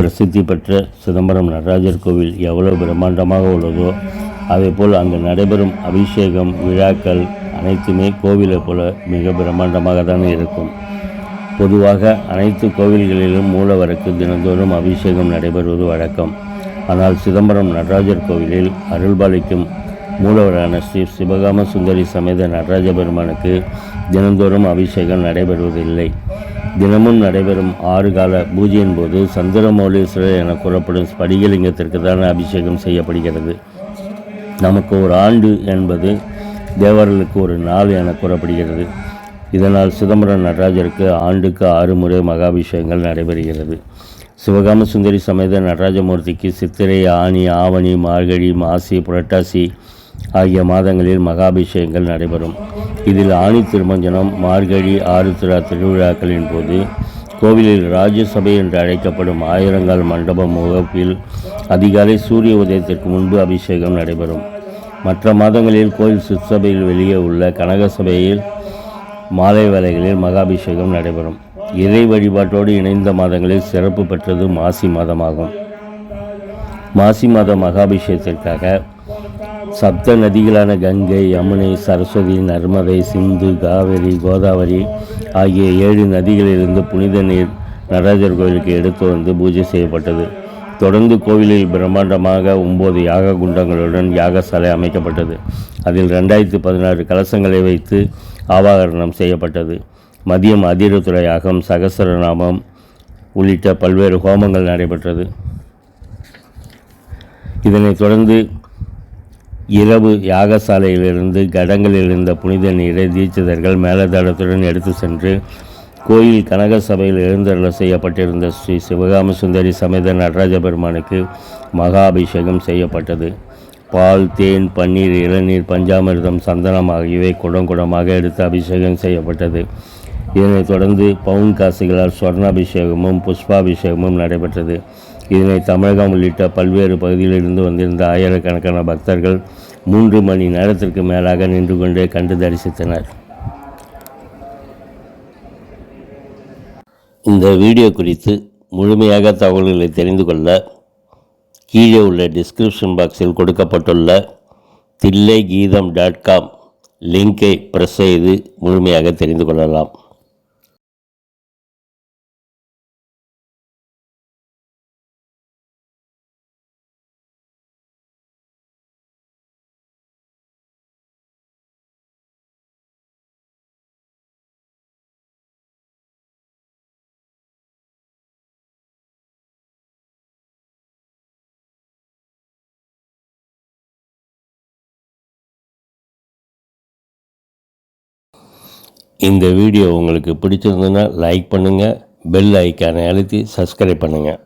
பிரசித்தி பெற்ற சிதம்பரம் நடராஜர் கோவில் எவ்வளவு பிரம்மாண்டமாக உள்ளதோ அதேபோல் அங்கு நடைபெறும் அபிஷேகம் விழாக்கள் அனைத்துமே கோவிலை போல மிக பிரம்மாண்டமாக தான் இருக்கும். பொதுவாக அனைத்து கோவில்களிலும் மூலவருக்கு தினந்தோறும் அபிஷேகம் நடைபெறுவது வழக்கம். ஆனால் சிதம்பரம் நடராஜர் கோவிலில் அருள்பாலிக்கும் மூலவரான ஸ்ரீ சிவகாம சுந்தரி சமேத நடராஜ பெருமானுக்கு தினந்தோறும் அபிஷேகம் நடைபெறுவதில்லை. தினமும் நடைபெறும் ஆறு கால பூஜையின் போது சந்திரமௌலீஸ்வரர் என கூறப்படும் ஸ்படிகலிங்கத்திற்கு தான் அபிஷேகம் செய்யப்படுகிறது. நமக்கு ஒரு ஆண்டு என்பது தேவர்களுக்கு ஒரு நாள் என கூறப்படுகிறது. இதனால் சிதம்பரம் நடராஜருக்கு ஆண்டுக்கு ஆறு முறை மகாபிஷேகங்கள் நடைபெறுகிறது. சிவகாம சுந்தரி சமேத நடராஜமூர்த்திக்கு சித்திரை ஆனி ஆவணி மார்கழி மாசி புரட்டாசி ஆகிய மாதங்களில் மகாபிஷேகங்கள் நடைபெறும். இதில் ஆணி திருமஞ்சனம் மார்கழி ஆருத்ரா திருவிழாக்களின் போது கோவிலில் ராஜ்யசபை என்று அழைக்கப்படும் ஆயிரங்கால் மண்டபம் முகப்பில் அதிகாலை சூரிய உதயத்திற்கு முன்பு அபிஷேகம் நடைபெறும். மற்ற மாதங்களில் கோயில் சிற்சபையில் வெளியே உள்ள கனக சபையில் மாலை வேலைகளில் மகாபிஷேகம் நடைபெறும். இறை வழிபாட்டோடு இணைந்த மாதங்களில் சிறப்பு பெற்றது மாசி மாதமாகும். மாசி மாத மகாபிஷேகத்திற்காக சப்த நதிகளான கங்கை யமுனை சரஸ்வதி நர்மதை சிந்து காவிரி கோதாவரி ஆகிய ஏழு நதிகளிலிருந்து புனித நீர் நடராஜர் கோயிலுக்கு எடுத்து வந்து பூஜை செய்யப்பட்டது. தொடர்ந்து கோவிலில் பிரம்மாண்டமாக ஒம்பது யாக குண்டங்களுடன் யாகசாலை அமைக்கப்பட்டது. அதில் ரெண்டாயிரத்தி பதினாறு கலசங்களை வைத்து ஆவாகரணம் செய்யப்பட்டது. மதியம் அதிரத்துறை யாகம் சகசரநாமம் உள்ளிட்ட பல்வேறு ஹோமங்கள் நடைபெற்றது. இதனைத் தொடர்ந்து இரவு யாகசாலையிலிருந்து கடங்களில் இருந்த புனித நீரை தீட்சிதர்கள் மேலதாளத்துடன் எடுத்து சென்று கோயில் கனக சபையில் எழுந்தருள செய்யப்பட்டிருந்த ஸ்ரீ சிவகாம சுந்தரி சமேத நடராஜ பெருமானுக்கு மகா அபிஷேகம் செய்யப்பட்டது. பால் தேன் பன்னீர் இளநீர் பஞ்சாமிர்தம் சந்தனம் ஆகியவை குடம் குடமாக எடுத்து அபிஷேகம் செய்யப்பட்டது. இதனைத் தொடர்ந்து பவுன் காசுகளால் ஸ்வர்ணாபிஷேகமும் புஷ்பாபிஷேகமும் நடைபெற்றது. இதனை தமிழகம் உள்ளிட்ட பல்வேறு பகுதிகளிலிருந்து வந்திருந்த ஆயிரக்கணக்கான பக்தர்கள் மூன்று மணி நேரத்திற்கு மேலாக நின்று கொண்டே கண்டு தரிசித்தனர். இந்த வீடியோ குறித்து முழுமையாக தகவல்களை தெரிந்து கொள்ள கீழே உள்ள டிஸ்கிரிப்ஷன் பாக்ஸில் கொடுக்கப்பட்டுள்ள தில்லை கீதம் டாட் காம் லிங்கை ப்ரெஸ் செய்து முழுமையாக தெரிந்து கொள்ளலாம். இந்த வீடியோ உங்களுக்கு பிடிச்சிருந்ததுன்னா லைக் பண்ணுங்கள் பெல் ஐக்கானை அழுத்தி சப்ஸ்கிரைப் பண்ணுங்கள்